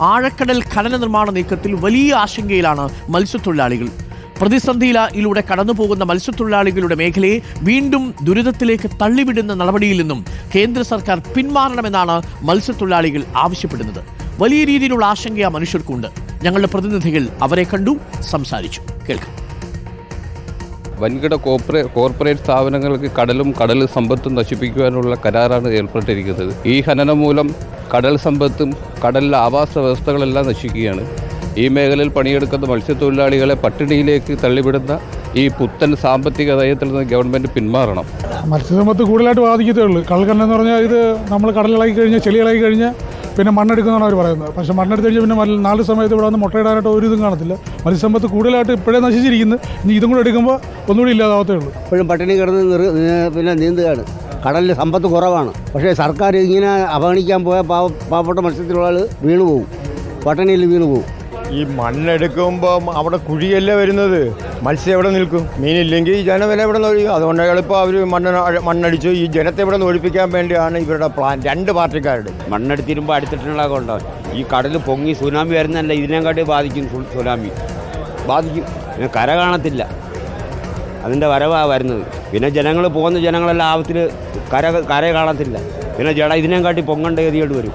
ആഴക്കടൽ ഖനന നിർമ്മാണ നീക്കത്തിൽ വലിയ ആശങ്കയിലാണ് മത്സ്യത്തൊഴിലാളികൾ. പ്രതിസന്ധിയിലൂടെ കടന്നുപോകുന്ന മത്സ്യത്തൊഴിലാളികളുടെ മേഖലയെ വീണ്ടും ദുരിതത്തിലേക്ക് തള്ളിവിടുന്ന നടപടിയിൽ നിന്നും കേന്ദ്ര സർക്കാർ പിന്മാറണമെന്നാണ് മത്സ്യത്തൊഴിലാളികൾ ആവശ്യപ്പെടുന്നത്. വലിയ രീതിയിലുള്ള ആശങ്ക ആ മനുഷ്യർക്കുണ്ട്. ഞങ്ങളുടെ പ്രതിനിധികൾ അവരെ കണ്ടു സംസാരിച്ചു കേൾക്കാം. വൻകിട കോർപ്പറേ കോർപ്പറേറ്റ് സ്ഥാപനങ്ങൾക്ക് കടലും കടൽ സമ്പത്തും നശിപ്പിക്കുവാനുള്ള കരാറാണ് ഏർപ്പെട്ടിരിക്കുന്നത്. ഈ ഖനനം മൂലം കടൽ സമ്പത്തും കടലിലെ ആവാസ വ്യവസ്ഥകളെല്ലാം നശിക്കുകയാണ്. ഈ മേഖലയിൽ പണിയെടുക്കുന്ന മത്സ്യത്തൊഴിലാളികളെ പട്ടിണിയിലേക്ക് തള്ളിവിടുന്ന ഈ പുത്തൻ സാമ്പത്തിക നയത്തിൽ നിന്ന് ഗവൺമെന്റ് പിന്മാറണം. മത്സ്യസമ്പത്ത് കൂടുതലായിട്ട് ബാധിക്കത്തേ ഉള്ളൂ. കള്ളക്കണ്ണ എന്ന് പറഞ്ഞാൽ ഇത് നമ്മൾ കടലിളകി കഴിഞ്ഞാൽ ചെളി കഴിഞ്ഞ് കഴിഞ്ഞാൽ പിന്നെ മണ്ണെടുക്കുന്നതാണ് അവർ പറയുന്നത്. പക്ഷേ മണ്ണെടുത്ത് കഴിഞ്ഞാൽ പിന്നെ നാല് സമയത്ത് ഇവിടെ വന്ന് മുട്ടയിടാനായിട്ട് ഒരു ഇതും കാണത്തില്ല. മത്സ്യസമ്പത്ത് കൂടുതലായിട്ട് ഇപ്പോഴേ നശിച്ചിരിക്കുന്നു. ഇനി ഇതും കൂടെ എടുക്കുമ്പോൾ ഒന്നുകൂടി ഇല്ലാതാവത്തേ ഉള്ളൂ. ഇപ്പോഴും പട്ടിണി കിടന്ന് പിന്നെ നീന്തുകയാണ്. കടലിൽ സമ്പത്ത് കുറവാണ്. പക്ഷേ സർക്കാർ ഇങ്ങനെ അവഗണിക്കാൻ പോയ പാവ പാവപ്പെട്ട മത്സ്യത്തിലുള്ള ആൾ വീണു പോകും പട്ടണിയിൽ വീണു പോകും ഈ മണ്ണെടുക്കുമ്പോൾ അവിടെ കുഴിയല്ലേ വരുന്നത്? മത്സ്യം എവിടെ നിൽക്കും? മീനില്ലെങ്കിൽ ഈ ജനം എവിടെ നിന്ന് ഒഴിക്കും അതുകൊണ്ട് എളുപ്പം അവർ മണ്ണ് മണ്ണടിച്ചു ഈ ജനത്തെ ഇവിടെ നിന്ന് ഒഴിപ്പിക്കാൻ വേണ്ടിയാണ് ഇവരുടെ പ്ലാൻ രണ്ട് പാർട്ടിക്കാരുടെ. മണ്ണെടുത്തിരുമ്പോൾ അടുത്തിട്ടുള്ളതൊക്കെ ഉണ്ടാവും ഈ കടൽ പൊങ്ങി സുനാമി വരുന്നതല്ല ഇതിനെക്കാട്ടി ബാധിക്കും സുനാമി. ബാധിക്കും. കര കാണത്തില്ല. അതിന്റെ വരവാണ് വരുന്നത്. പിന്നെ ജനങ്ങൾ പോകുന്ന ജനങ്ങളെല്ലാം ആപത്തിൽ കര കര കാണത്തില്ല. പിന്നെ ജട ഇതിനെക്കാട്ടി പൊങ്ങേണ്ട ഗതിയോട് വരും.